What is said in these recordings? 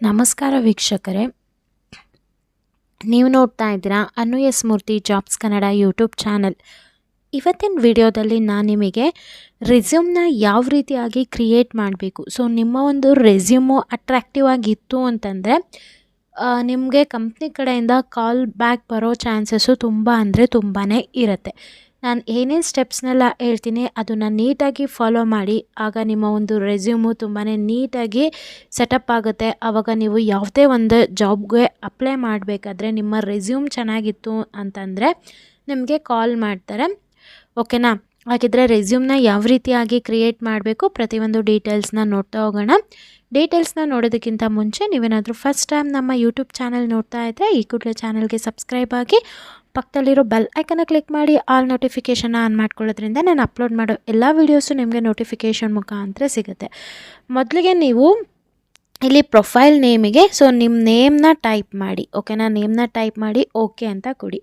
ನಮಸ್ಕಾರ ವೀಕ್ಷಕರೇ. ನೀವು ನೋಡ್ತಾ ಇದ್ದೀರಾ Anu S Murthy jobs Kannada YouTube channel. ಇವತ್ತಿನ ವಿಡಿಯೋದಲ್ಲಿ ನಾನು ನಿಮಗೆ ರೆಸ್ಯೂಮ್ನ ಯಾವ ರೀತಿಯಾಗಿ ಕ್ರಿಯೇಟ್ ಮಾಡಬೇಕು. ಸೊ, ನಿಮ್ಮ ಒಂದು ರೆಸ್ಯೂಮು ಅಟ್ರ್ಯಾಕ್ಟಿವ್ ಆಗಿತ್ತು ಅಂತಂದರೆ ನಿಮಗೆ ಕಂಪ್ನಿ ಕಡೆಯಿಂದ ಕಾಲ್ ಬ್ಯಾಕ್ ಬರೋ ಚಾನ್ಸಸ್ಸು ತುಂಬ ಅಂದರೆ ತುಂಬಾ ಇರುತ್ತೆ. ನಾನು ಏನೇನು ಸ್ಟೆಪ್ಸ್ನೆಲ್ಲ ಹೇಳ್ತೀನಿ, ಅದನ್ನು ನೀಟಾಗಿ ಫಾಲೋ ಮಾಡಿ. ಆಗ ನಿಮ್ಮ ಒಂದು ರೆಸ್ಯೂಮು ತುಂಬಾ ನೀಟಾಗಿ ಸೆಟಪ್ ಆಗುತ್ತೆ. ಆವಾಗ ನೀವು ಯಾವುದೇ ಒಂದು ಜಾಬ್ಗೆ ಅಪ್ಲೈ ಮಾಡಬೇಕಾದ್ರೆ ನಿಮ್ಮ ರೆಸ್ಯೂಮ್ ಚೆನ್ನಾಗಿತ್ತು ಅಂತಂದರೆ ನಿಮಗೆ ಕಾಲ್ ಮಾಡ್ತಾರೆ. ಓಕೆನಾ ಹಾಗಿದ್ರೆ ರೆಸ್ಯೂಮ್ನ ಯಾವ ರೀತಿಯಾಗಿ ಕ್ರಿಯೇಟ್ ಮಾಡಬೇಕು ಪ್ರತಿಯೊಂದು ಡೀಟೇಲ್ಸ್ನ ನೋಡ್ತಾ ಹೋಗೋಣ. ಡೀಟೇಲ್ಸ್ನ ನೋಡೋದಕ್ಕಿಂತ ಮುಂಚೆ ನೀವೇನಾದರೂ ಫಸ್ಟ್ ಟೈಮ್ ನಮ್ಮ ಯೂಟ್ಯೂಬ್ ಚಾನಲ್ ನೋಡ್ತಾ ಇದ್ದರೆ ಈ ಕೂಡಲೇ ಚಾನಲ್ಗೆ ಸಬ್ಸ್ಕ್ರೈಬ್ ಆಗಿ ಪಕ್ಕದಲ್ಲಿರೋ ಬೆಲ್ ಐಕನ್ನ ಕ್ಲಿಕ್ ಮಾಡಿ ಆಲ್ ನೋಟಿಫಿಕೇಷನ್ನ ಆನ್ ಮಾಡ್ಕೊಳ್ಳೋದ್ರಿಂದ ನಾನು ಅಪ್ಲೋಡ್ ಮಾಡೋ ಎಲ್ಲ ವೀಡಿಯೋಸು ನಿಮಗೆ ನೋಟಿಫಿಕೇಷನ್ ಮುಖಾಂತರ ಸಿಗುತ್ತೆ. ಮೊದಲಿಗೆ ನೀವು ಇಲ್ಲಿ ಪ್ರೊಫೈಲ್ ನೇಮಿಗೆ ಸೊ ನಿಮ್ಮ ನೇಮ್ನ ಟೈಪ್ ಮಾಡಿ ಓಕೆನಾ ನೇಮ್ನ ಟೈಪ್ ಮಾಡಿ ಓಕೆ ಅಂತ ಕೊಡಿ.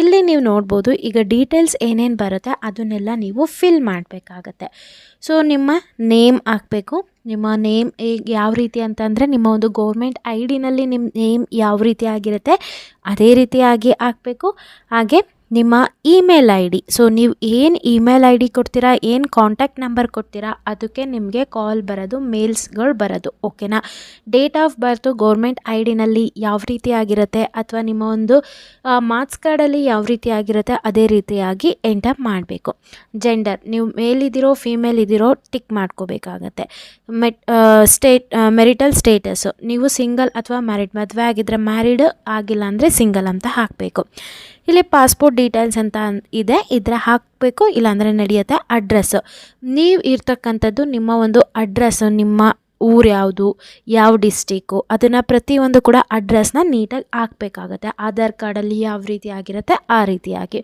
ಇಲ್ಲಿ ನೀವು ನೋಡ್ಬೋದು, ಈಗ ಡೀಟೇಲ್ಸ್ ಏನೇನು ಬರುತ್ತೆ, ಅದನ್ನೆಲ್ಲ ನೀವು ಫಿಲ್ ಮಾಡಬೇಕಾಗತ್ತೆ. ಸೊ ನಿಮ್ಮ ನೇಮ್ ಹಾಕಬೇಕು. ನಿಮ್ಮ ನೇಮ್ ಯಾವ ರೀತಿ ಅಂತಂದರೆ, ನಿಮ್ಮ ಒಂದು ಗೌರ್ಮೆಂಟ್ ಐ ಡಿನಲ್ಲಿ ನಿಮ್ಮ ನೇಮ್ ಯಾವ ರೀತಿ ಆಗಿರುತ್ತೆ, ಅದೇ ರೀತಿಯಾಗಿ ಹಾಕಬೇಕು. ಹಾಗೆ ನಿಮ್ಮ ಇಮೇಲ್ ಐ ಡಿ ಸೊ ನೀವು ಏನು ಇಮೇಲ್ ಐ ಡಿ ಕೊಡ್ತೀರಾ, ಏನು ಕಾಂಟ್ಯಾಕ್ಟ್ ನಂಬರ್ ಕೊಡ್ತೀರಾ, ಅದಕ್ಕೆ ನಿಮಗೆ ಕಾಲ್ ಬರೋದು ಮೇಲ್ಸ್ಗಳು ಬರೋದು ಓಕೆನಾ date of birth government I ಡಿನಲ್ಲಿ ಯಾವ ರೀತಿ ಆಗಿರುತ್ತೆ, ಅಥವಾ ನಿಮ್ಮ ಒಂದು ಮಾರ್ಕ್ಸ್ ಕಾರ್ಡಲ್ಲಿ ಯಾವ ರೀತಿ ಆಗಿರುತ್ತೆ, ಅದೇ ರೀತಿಯಾಗಿ ಎಂಟರ್ ಮಾಡಬೇಕು. ಜೆಂಡರ್ ನೀವು ಮೇಲಿದ್ದೀರೋ ಫೀಮೇಲ್ ಇದ್ದೀರೋ ಟಿಕ್ ಮಾಡ್ಕೋಬೇಕಾಗತ್ತೆ. ಮೆಟ್ ಸ್ಟೇಟ್ ಮೆರಿಟಲ್ ಸ್ಟೇಟಸ್ಸು ನೀವು ಸಿಂಗಲ್ ಅಥವಾ ಮ್ಯಾರಿಡ್ ಮದುವೆ ಆಗಿದ್ದರೆ ಮ್ಯಾರಿಡ್ ಆಗಿಲ್ಲ ಅಂದರೆ ಸಿಂಗಲ್ ಅಂತ ಹಾಕಬೇಕು. ಇಲ್ಲಿ ಪಾಸ್ಪೋರ್ಟ್ ಡೀಟೇಲ್ಸ್ ಅಂತ ಇದೆ. ಇದ್ರೆ ಹಾಕಬೇಕು, ಇಲ್ಲಾಂದರೆ ನಡೆಯುತ್ತೆ. ಅಡ್ರೆಸ್ಸು ನೀವು ಇರ್ತಕ್ಕಂಥದ್ದು ನಿಮ್ಮ ಒಂದು ಅಡ್ರೆಸ್ಸು ನಿಮ್ಮ ಊರು ಯಾವುದು, ಯಾವ ಡಿಸ್ಟಿಕ್ಕು ಅದನ್ನು ಪ್ರತಿಯೊಂದು ಕೂಡ ಅಡ್ರೆಸ್ನ ನೀಟಾಗಿ ಹಾಕಬೇಕಾಗತ್ತೆ. ಆಧಾರ್ ಕಾರ್ಡಲ್ಲಿ ಯಾವ ರೀತಿ ಆಗಿರುತ್ತೆ, ಆ ರೀತಿಯಾಗಿ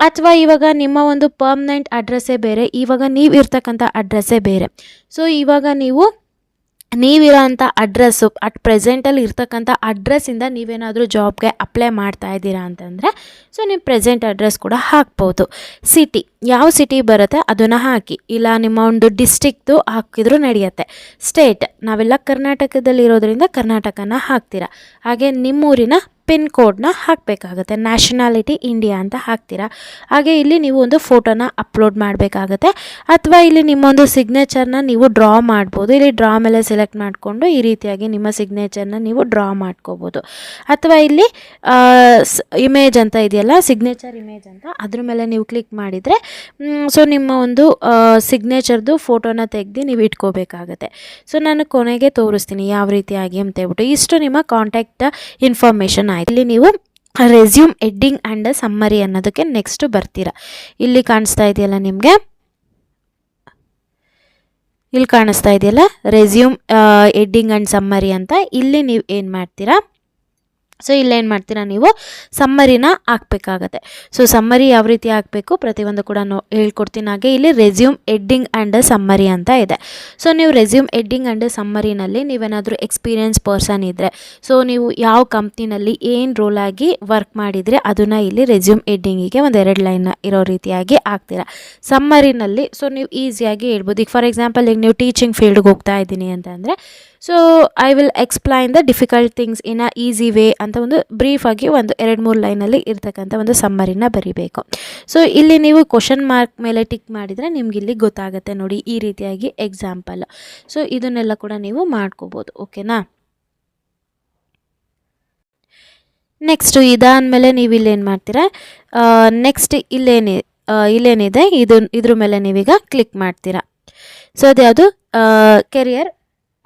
ಅಥವಾ ಇವಾಗ ನಿಮ್ಮ ಒಂದು ಪರ್ಮನೆಂಟ್ ಅಡ್ರೆಸ್ಸೇ ಬೇರೆ, ಇವಾಗ ನೀವು ಇರ್ತಕ್ಕಂಥ ಅಡ್ರೆಸ್ಸೇ ಬೇರೆ. ಸೊ ಇವಾಗ ನೀವು ನೀವಿರೋ ಅಂಥ ಅಡ್ರೆಸ್ಸು ಅಟ್ ಪ್ರೆಸೆಂಟಲ್ಲಿ ಇರ್ತಕ್ಕಂಥ ಅಡ್ರೆಸ್ಸಿಂದ ನೀವೇನಾದರೂ ಜಾಬ್ಗೆ ಅಪ್ಲೈ ಮಾಡ್ತಾ ಇದ್ದೀರಾ ಅಂತಂದರೆ ಸೊ ನೀವು ಪ್ರೆಸೆಂಟ್ ಅಡ್ರೆಸ್ ಕೂಡ ಹಾಕ್ಬೋದು. ಸಿಟಿ ಯಾವ ಸಿಟಿ ಬರುತ್ತೆ ಅದನ್ನು ಹಾಕಿ. ಇಲ್ಲ, ನಿಮ್ಮ ಒಂದು ಡಿಸ್ಟಿಕ್ದು ಹಾಕಿದ್ರೂ ನಡೆಯುತ್ತೆ. ಸ್ಟೇಟ್ ನಾವೆಲ್ಲ ಕರ್ನಾಟಕದಲ್ಲಿ ಇರೋದ್ರಿಂದ ಕರ್ನಾಟಕನ ಹಾಕ್ತೀರಾ. ಹಾಗೆ ನಿಮ್ಮೂರಿನ ಪಿನ್ ಕೋಡ್ನ ಹಾಕಬೇಕಾಗತ್ತೆ. ನ್ಯಾಷನಾಲಿಟಿ ಇಂಡಿಯಾ ಅಂತ ಹಾಕ್ತೀರಾ? ಹಾಗೆ ಇಲ್ಲಿ ನೀವು ಒಂದು ಫೋಟೋನ ಅಪ್ಲೋಡ್ ಮಾಡಬೇಕಾಗತ್ತೆ. ಅಥವಾ ಇಲ್ಲಿ ನಿಮ್ಮೊಂದು ಸಿಗ್ನೇಚರ್ನ ನೀವು ಡ್ರಾ ಮಾಡ್ಬೋದು. ಇಲ್ಲಿ ಡ್ರಾ ಮೇಲೆ ಸೆಲೆಕ್ಟ್ ಮಾಡಿಕೊಂಡು ಈ ರೀತಿಯಾಗಿ ನಿಮ್ಮ ಸಿಗ್ನೇಚರ್ನ ನೀವು ಡ್ರಾ ಮಾಡ್ಕೋಬೋದು. ಅಥವಾ ಇಲ್ಲಿ ಇಮೇಜ್ ಅಂತ ಇದೆಯಲ್ಲ, ಸಿಗ್ನೇಚರ್ ಇಮೇಜ್ ಅಂತ ಅದ್ರ ಮೇಲೆ ನೀವು ಕ್ಲಿಕ್ ಮಾಡಿದರೆ ಸೊ ನಿಮ್ಮ ಒಂದು ಸಿಗ್ನೇಚರ್ದು ಫೋಟೋನ ತೆಗೆದು ನೀವು ಇಟ್ಕೋಬೇಕಾಗತ್ತೆ. ಸೊ ನಾನು ಕೊನೆಗೆ ತೋರಿಸ್ತೀನಿ ಯಾವ ರೀತಿಯಾಗಿ ಅಂತ ಹೇಳ್ಬಿಟ್ಟು. ಇಷ್ಟು ನಿಮ್ಮ ಕಾಂಟ್ಯಾಕ್ಟ್ ಇನ್ಫಾರ್ಮೇಷನ್ ಆಯ್ತು. ಇಲ್ಲಿ ನೀವು ರೆಸ್ಯೂಮ್ ಎಡ್ಡಿಂಗ್ ಆ್ಯಂಡ್ ಸಮ್ಮರಿ ಅನ್ನೋದಕ್ಕೆ ನೆಕ್ಸ್ಟ್ ಬರ್ತೀರಾ. ಇಲ್ಲಿ ಕಾಣಿಸ್ತಾ ಇದೆಯಲ್ಲ ನಿಮಗೆ? ಇಲ್ಲಿ ಕಾಣಿಸ್ತಾ ಇದೆಯಲ್ಲ ರೆಸ್ಯೂಮ್ ಎಡ್ಡಿಂಗ್ ಆ್ಯಂಡ್ ಸಮ್ಮರಿ ಅಂತ. ಇಲ್ಲಿ ನೀವು ಏನು ಮಾಡ್ತೀರಾ? ಸೊ ಇಲ್ಲೇನು ಮಾಡ್ತೀರಾ ನೀವು? ಸಮ್ಮರಿನ ಹಾಕ್ಬೇಕಾಗತ್ತೆ. ಸೊ ಸಮ್ಮರಿ ಯಾವ ರೀತಿ ಹಾಕಬೇಕು? ಪ್ರತಿಯೊಂದು ಕೂಡ ನೋ ಹೇಳ್ಕೊಡ್ತೀನಿ. ಹಾಗೆ ಇಲ್ಲಿ ರೆಸ್ಯೂಮ್ ಎಡ್ಡಿಂಗ್ ಆ್ಯಂಡ್ ಸಮ್ಮರಿ ಅಂತ ಇದೆ. ಸೊ ನೀವು ರೆಸ್ಯೂಮ್ ಎಡ್ಡಿಂಗ್ ಆ್ಯಂಡ್ ಸಮ್ಮರಿನಲ್ಲಿ ನೀವೇನಾದರೂ ಎಕ್ಸ್ಪೀರಿಯನ್ಸ್ ಪರ್ಸನ್ ಇದ್ದರೆ ಸೊ ನೀವು ಯಾವ ಕಂಪ್ನಿನಲ್ಲಿ ಏನು ರೋಲ್ ಆಗಿ ವರ್ಕ್ ಮಾಡಿದರೆ ಅದನ್ನು ಇಲ್ಲಿ ರೆಸ್ಯೂಮ್ ಎಡ್ಡಿಂಗಿಗೆ ಒಂದು ಎರಡು ಲೈನ್ ಇರೋ ರೀತಿಯಾಗಿ ಹಾಕ್ತೀರಾ. ಸಮ್ಮರಿನಲ್ಲಿ ಸೊ ನೀವು ಈಸಿಯಾಗಿ ಹೇಳ್ಬೋದು. ಈಗ ಫಾರ್ ಎಕ್ಸಾಂಪಲ್ ಈಗ ನೀವು ಟೀಚಿಂಗ್ ಫೀಲ್ಡ್ಗೆ ಹೋಗ್ತಾ ಇದ್ದೀನಿ ಅಂತಂದರೆ so I will explain the difficult things in a easy way ಅಂತ ಒಂದು ಬ್ರೀಫಾಗಿ ಒಂದು ಎರಡು ಮೂರು ಲೈನಲ್ಲಿ ಇರ್ತಕ್ಕಂಥ ಒಂದು ಸಮ್ಮರಿನ ಬರಿಬೇಕು. ಸೊ ಇಲ್ಲಿ ನೀವು ಕ್ವಶನ್ ಮಾರ್ಕ್ ಮೇಲೆ ಟಿಕ್ ಮಾಡಿದರೆ ನಿಮ್ಗೆ ಇಲ್ಲಿ ಗೊತ್ತಾಗುತ್ತೆ ನೋಡಿ ಈ ರೀತಿಯಾಗಿ ಎಕ್ಸಾಂಪಲ್ ಸೊ ಇದನ್ನೆಲ್ಲ ಕೂಡ ನೀವು ಮಾಡ್ಕೋಬೋದು ಓಕೆನಾ ನೆಕ್ಸ್ಟು ಇದಾದಮೇಲೆ ನೀವು ಇಲ್ಲೇನು ಮಾಡ್ತೀರಾ? ನೆಕ್ಸ್ಟ್ ಇಲ್ಲೇನಿ ಇಲ್ಲೇನಿದೆ, ಇದು, ಇದ್ರ ಮೇಲೆ ನೀವೀಗ ಕ್ಲಿಕ್ ಮಾಡ್ತೀರಾ. ಸೊ ಅದ್ಯಾವುದು? ಕೆರಿಯರ್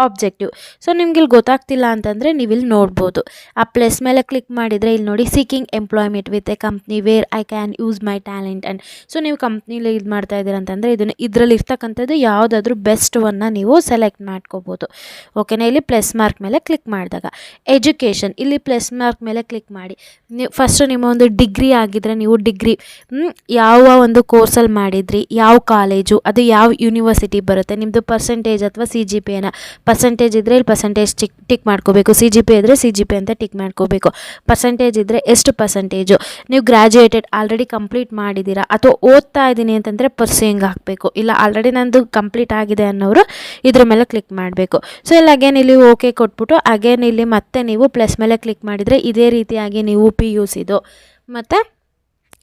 ಆಬ್ಜೆಕ್ಟಿವ್ ಸೊ ನಿಮ್ಗೆ ಇಲ್ಲಿ ಗೊತ್ತಾಗ್ತಿಲ್ಲ ಅಂತಂದರೆ ನೀವು ಇಲ್ಲಿ ನೋಡ್ಬೋದು. ಆ ಪ್ಲಸ್ ಮೇಲೆ ಕ್ಲಿಕ್ ಮಾಡಿದರೆ ಇಲ್ಲಿ ನೋಡಿ seeking employment with a company where I can use my talent and so ನೀವು ಕಂಪ್ನಿಲಿ ಇದು ಮಾಡ್ತಾ ಇದ್ದೀರ ಅಂತಂದರೆ ಇದನ್ನು ಇದರಲ್ಲಿ ಇರ್ತಕ್ಕಂಥದ್ದು ಯಾವುದಾದ್ರೂ ಬೆಸ್ಟ್ ಒನ್ನ ನೀವು ಸೆಲೆಕ್ಟ್ ಮಾಡ್ಕೋಬೋದು. ಓಕೆನಾ ಇಲ್ಲಿ ಪ್ಲಸ್ ಮಾರ್ಕ್ ಮೇಲೆ ಕ್ಲಿಕ್ ಮಾಡಿದಾಗ. ಎಜುಕೇಷನ್ ಇಲ್ಲಿ ಪ್ಲಸ್ ಮಾರ್ಕ್ ಮೇಲೆ ಕ್ಲಿಕ್ ಮಾಡಿ. ನೀವು ಫಸ್ಟು ನಿಮ್ಮ ಒಂದು ಡಿಗ್ರಿ ಆಗಿದ್ದರೆ ನೀವು ಡಿಗ್ರಿ ಯಾವ ಒಂದು ಕೋರ್ಸಲ್ಲಿ ಮಾಡಿದ್ರಿ, ಯಾವ ಕಾಲೇಜು ಅದು ಯಾವ ಯೂನಿವರ್ಸಿಟಿ ಬರುತ್ತೆ ನಿಮ್ಮದು ಪರ್ಸೆಂಟೇಜ್ ಅಥವಾ ಸಿ ಜಿ ಪಿ ಎನ ಪರ್ಸೆಂಟೇಜ್ ಇದ್ದರೆ ಇಲ್ಲಿ ಪರ್ಸೆಂಟೇಜ್ ಟಿಕ್ ಟಿಕ್ ಮಾಡ್ಕೋಬೇಕು. ಸಿ ಜಿ ಪಿ ಇದ್ದರೆ ಸಿ ಜಿ ಪಿ ಅಂತ ಟಿಕ್ ಮಾಡ್ಕೋಬೇಕು. ಪರ್ಸೆಂಟೇಜ್ ಇದ್ದರೆ ಎಷ್ಟು ಪರ್ಸೆಂಟೇಜು ನೀವು ಗ್ರ್ಯಾಜುಯೇಟೆಡ್ ಆಲ್ರೆಡಿ ಕಂಪ್ಲೀಟ್ ಮಾಡಿದ್ದೀರಾ? ಅಥವಾ ಓದ್ತಾ ಇದ್ದೀನಿ ಅಂತಂದರೆ ಪರ್ಸ್ಯೂಯಿಂಗ್ ಹಾಕಬೇಕು? ಇಲ್ಲ ಆಲ್ರೆಡಿ ನಂದು ಕಂಪ್ಲೀಟ್ ಆಗಿದೆ ಅನ್ನೋರು ಇದ್ರ ಮೇಲೆ ಕ್ಲಿಕ್ ಮಾಡಬೇಕು. ಸೊ ಇಲ್ಲಿ ಅಗೇನ್ ಇಲ್ಲಿ ಓಕೆ ಕೊಟ್ಬಿಟ್ಟು ಅಗೇನ್ ಇಲ್ಲಿ ಮತ್ತೆ ನೀವು ಪ್ಲಸ್ ಮೇಲೆ ಕ್ಲಿಕ್ ಮಾಡಿದರೆ ಇದೇ ರೀತಿಯಾಗಿ ನೀವು ಪಿ ಯು ಸಿದು ಮತ್ತು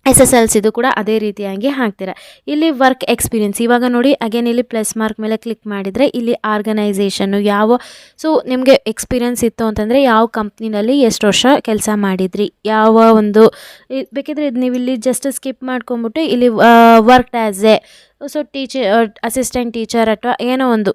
ಎಸ್ ಎಸ್ ಎಲ್ ಸಿದು ಕೂಡ ಅದೇ ರೀತಿಯಾಗಿ ಹಾಕ್ತೀರಾ. ಇಲ್ಲಿ ವರ್ಕ್ ಎಕ್ಸ್ಪೀರಿಯನ್ಸ್ ಇವಾಗ ನೋಡಿ ಅಗೇನ್ ಇಲ್ಲಿ ಪ್ಲಸ್ ಮಾರ್ಕ್ ಮೇಲೆ ಕ್ಲಿಕ್ ಮಾಡಿದರೆ ಇಲ್ಲಿ ಆರ್ಗನೈಸೇಷನ್ನು ಯಾವ ಸೊ ನಿಮಗೆ ಎಕ್ಸ್ಪೀರಿಯನ್ಸ್ ಇತ್ತು ಅಂತಂದರೆ ಯಾವ ಕಂಪ್ನಿನಲ್ಲಿ ಎಷ್ಟು ವರ್ಷ ಕೆಲಸ ಮಾಡಿದ್ರಿ? ಯಾವ ಒಂದು ಬೇಕಿದ್ರೆ ಇದು ನೀವು ಇಲ್ಲಿ ಜಸ್ಟ್ ಸ್ಕಿಪ್ ಮಾಡ್ಕೊಂಬಿಟ್ಟು ಇಲ್ಲಿ work as a so teacher assistant teacher ಅಥವಾ ಏನೋ ಒಂದು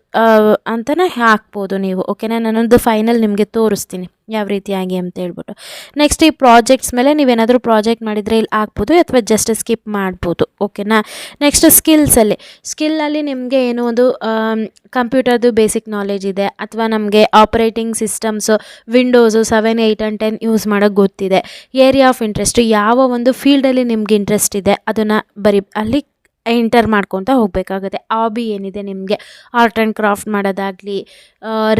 ಅಂತಲೇ ಹಾಕ್ಬೋದು ನೀವು ಓಕೆನಾ ನಾನೊಂದು ಫೈನಲ್ ನಿಮಗೆ ತೋರಿಸ್ತೀನಿ. ಯಾವ ರೀತಿಯಾಗಿ ಅಂತ ಹೇಳ್ಬಿಟ್ಟು. ನೆಕ್ಸ್ಟ್ ಈ ಪ್ರಾಜೆಕ್ಟ್ಸ್ ಮೇಲೆ ನೀವೇನಾದರೂ ಪ್ರಾಜೆಕ್ಟ್ ಮಾಡಿದರೆ ಇಲ್ಲಿ ಹಾಕ್ಬೋದು ಅಥವಾ ಜಸ್ಟ್ ಸ್ಕಿಪ್ ಮಾಡ್ಬೋದು ಓಕೆನಾ ನೆಕ್ಸ್ಟ್ ಸ್ಕಿಲ್ಸಲ್ಲಿ ಸ್ಕಿಲ್ಲಲ್ಲಿ ನಿಮಗೆ ಏನೋ ಒಂದು ಕಂಪ್ಯೂಟರ್ದು ಬೇಸಿಕ್ ನಾಲೆಜ್ ಇದೆ ಅಥವಾ ನಮಗೆ operating systems windows seven eight and ten use ಮಾಡೋಕ್ಕೆ ಗೊತ್ತಿದೆ. ಏರಿಯಾ ಆಫ್ ಇಂಟ್ರೆಸ್ಟು ಯಾವ ಒಂದು ಫೀಲ್ಡಲ್ಲಿ ನಿಮ್ಗೆ ಇಂಟ್ರೆಸ್ಟ್ ಇದೆ, ಅದನ್ನು ಬರಿ ಅಲ್ಲಿ ಎಂಟರ್ ಮಾಡ್ಕೊತ ಹೋಗಬೇಕಾಗುತ್ತೆ. ಆಬಿ ಏನಿದೆ ನಿಮಗೆ? ಆರ್ಟ್ ಆ್ಯಂಡ್ ಕ್ರಾಫ್ಟ್ ಮಾಡೋದಾಗಲಿ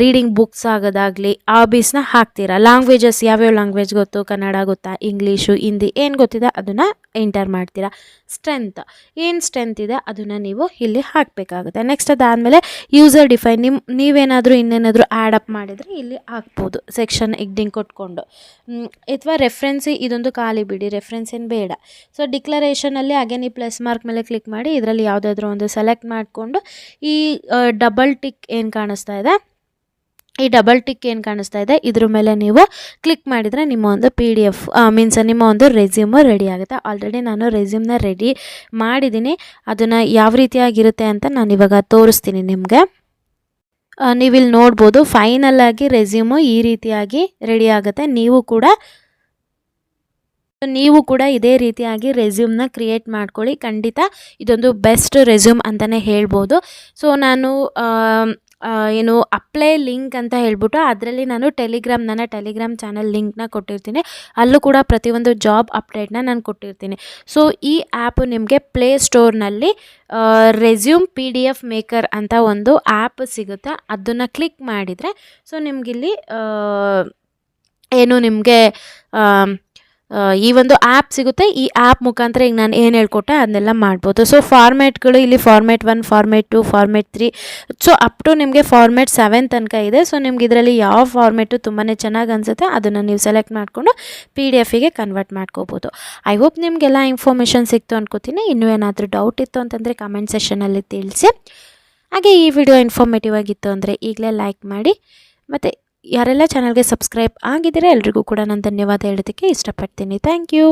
ರೀಡಿಂಗ್ ಬುಕ್ಸ್ ಆಗೋದಾಗಲಿ ಆಬೀಸ್ನ ಹಾಕ್ತೀರಾ? ಲ್ಯಾಂಗ್ವೇಜಸ್ ಯಾವ್ಯಾವ ಲ್ಯಾಂಗ್ವೇಜ್ ಗೊತ್ತು? ಕನ್ನಡ ಗೊತ್ತಾ? ಇಂಗ್ಲೀಷು ಹಿಂದಿ, ಏನು ಗೊತ್ತಿದೆ ಅದನ್ನು ಎಂಟರ್ ಮಾಡ್ತೀರಾ? ಸ್ಟ್ರೆಂತ್ ಏನು ಸ್ಟ್ರೆಂತ್ ಇದೆ? ಅದನ್ನು ನೀವು ಇಲ್ಲಿ ಹಾಕಬೇಕಾಗುತ್ತೆ. ನೆಕ್ಸ್ಟ್ ಅದಾದಮೇಲೆ ಯೂಸರ್ ಡಿಫೈನ್ ನಿಮ್ಮ ನೀವೇನಾದರೂ ಇನ್ನೇನಾದರೂ ಆ್ಯಡ್ ಅಪ್ ಮಾಡಿದರೆ ಇಲ್ಲಿ ಹಾಕ್ಬೋದು. ಸೆಕ್ಷನ್ ಎಗ್ಡಿಂಗ್ ಕೊಟ್ಕೊಂಡು. ಅಥವಾ ರೆಫ್ರೆನ್ಸ್ ಇದೊಂದು ಖಾಲಿ ಬಿಡಿ. ರೆಫ್ರೆನ್ಸ್ ಏನು ಬೇಡ. ಸೊ ಡಿಕ್ಲರೇಷನಲ್ಲಿ ಅಗೇನ್ ಈ ಪ್ಲಸ್ ಮಾರ್ಕ್ ಮೇಲೆ ಕ್ಲಿಕ್ ಮಾಡಿ, ಇದರಲ್ಲಿ ಯಾವುದಾದ್ರೂ ಒಂದು ಸೆಲೆಕ್ಟ್ ಮಾಡಿಕೊಂಡು ಈ ಡಬಲ್ ಟಿಕ್ ಏನು ಕಾಣಿಸ್ತಾ ಇದೆ? ಈ ಡಬಲ್ ಟಿಕ್ ಏನು ಕಾಣಿಸ್ತಾ ಇದೆ? ಇದ್ರ ಮೇಲೆ ನೀವು ಕ್ಲಿಕ್ ಮಾಡಿದರೆ ನಿಮ್ಮ ಒಂದು ಪಿ ಡಿ ಎಫ್ ಮೀನ್ಸ್ ನಿಮ್ಮ ಒಂದು ರೆಸ್ಯೂಮು ರೆಡಿ ಆಗುತ್ತೆ. ಆಲ್ರೆಡಿ ನಾನು ರೆಸ್ಯೂಮ್ನ ರೆಡಿ ಮಾಡಿದ್ದೀನಿ. ಅದನ್ನು ಯಾವ ರೀತಿಯಾಗಿರುತ್ತೆ ಅಂತ ನಾನು ಇವಾಗ ತೋರಿಸ್ತೀನಿ ನಿಮಗೆ. ನೀವಿಲ್ಲಿ ನೋಡ್ಬೋದು ಫೈನಲ್ ಆಗಿ ರೆಸ್ಯೂಮು ಈ ರೀತಿಯಾಗಿ ರೆಡಿ ಆಗುತ್ತೆ. ನೀವು ಕೂಡ ನೀವು ಕೂಡ ಇದೇ ರೀತಿಯಾಗಿ ರೆಸ್ಯೂಮ್ನ ಕ್ರಿಯೇಟ್ ಮಾಡ್ಕೊಳ್ಳಿ. ಖಂಡಿತ ಇದೊಂದು ಬೆಸ್ಟ್ ರೆಸ್ಯೂಮ್ ಅಂತಲೇ ಹೇಳ್ಬೋದು. ಸೊ ನಾನು ಏನು ಅಪ್ಲೈ ಲಿಂಕ್ ಅಂತ ಹೇಳ್ಬಿಟ್ಟು ಅದರಲ್ಲಿ ನಾನು ಟೆಲಿಗ್ರಾಮ್ ನನ್ನ ಟೆಲಿಗ್ರಾಮ್ ಚಾನಲ್ ಲಿಂಕ್ನ ಕೊಟ್ಟಿರ್ತೀನಿ. ಅಲ್ಲೂ ಕೂಡ ಪ್ರತಿಯೊಂದು ಜಾಬ್ ಅಪ್ಡೇಟ್ನ ನಾನು ಕೊಟ್ಟಿರ್ತೀನಿ. ಸೊ ಈ ಆ್ಯಪ್ ನಿಮಗೆ ಪ್ಲೇ ಸ್ಟೋರ್ನಲ್ಲಿ resume P D F maker ಅಂತ ಒಂದು ಆ್ಯಪ್ ಸಿಗುತ್ತೆ. ಅದನ್ನು ಕ್ಲಿಕ್ ಮಾಡಿದರೆ ಸೊ ನಿಮಗಿಲ್ಲಿ ಏನು ನಿಮಗೆ ಈ ಒಂದು ಆ್ಯಪ್ ಸಿಗುತ್ತೆ. ಈ ಆ್ಯಪ್ ಮುಖಾಂತರ ಈಗ ನಾನು ಏನು ಹೇಳ್ಕೊಟ್ಟೆ ಅದನ್ನೆಲ್ಲ ಮಾಡ್ಬೋದು. ಸೊ ಫಾರ್ಮ್ಯಾಟ್ಗಳು ಇಲ್ಲಿ format one format two format three so up to ನಿಮಗೆ ಫಾರ್ಮ್ಯಾಟ್ ಸೆವೆನ್ ತನಕ ಇದೆ. ಸೊ ನಿಮ್ಗೆ ಇದರಲ್ಲಿ ಯಾವ ಫಾರ್ಮೇಟು ತುಂಬಾ ಚೆನ್ನಾಗಿ ಅನಿಸುತ್ತೆ ಅದನ್ನು ನೀವು ಸೆಲೆಕ್ಟ್ ಮಾಡಿಕೊಂಡು ಪಿ ಡಿ ಎಫಿಗೆ ಕನ್ವರ್ಟ್ ಮಾಡ್ಕೋಬೋದು. ಐ ಹೋಪ್ ನಿಮಗೆಲ್ಲ ಇನ್ಫಾರ್ಮೇಷನ್ ಸಿಕ್ತು ಅನ್ಕೋತೀನಿ. ಇನ್ನೂ ಏನಾದರೂ ಡೌಟ್ ಇತ್ತು ಅಂತಂದರೆ ಕಮೆಂಟ್ ಸೆಷನಲ್ಲಿ ತಿಳಿಸಿ. ಹಾಗೆ ಈ ವಿಡಿಯೋ ಇನ್ಫಾರ್ಮೇಟಿವ್ ಆಗಿತ್ತು ಅಂದರೆ ಈಗಲೇ ಲೈಕ್ ಮಾಡಿ. ಮತ್ತು ಯಾರೆಲ್ಲ ಚಾನಲ್ಗೆ ಸಬ್ಸ್ಕ್ರೈಬ್ ಆಗಿದ್ದೀರಾ ಎಲ್ರಿಗೂ ಕೂಡ ನಾನು ಧನ್ಯವಾದ ಹೇಳೋದಕ್ಕೆ ಇಷ್ಟಪಡ್ತೀನಿ. Thank you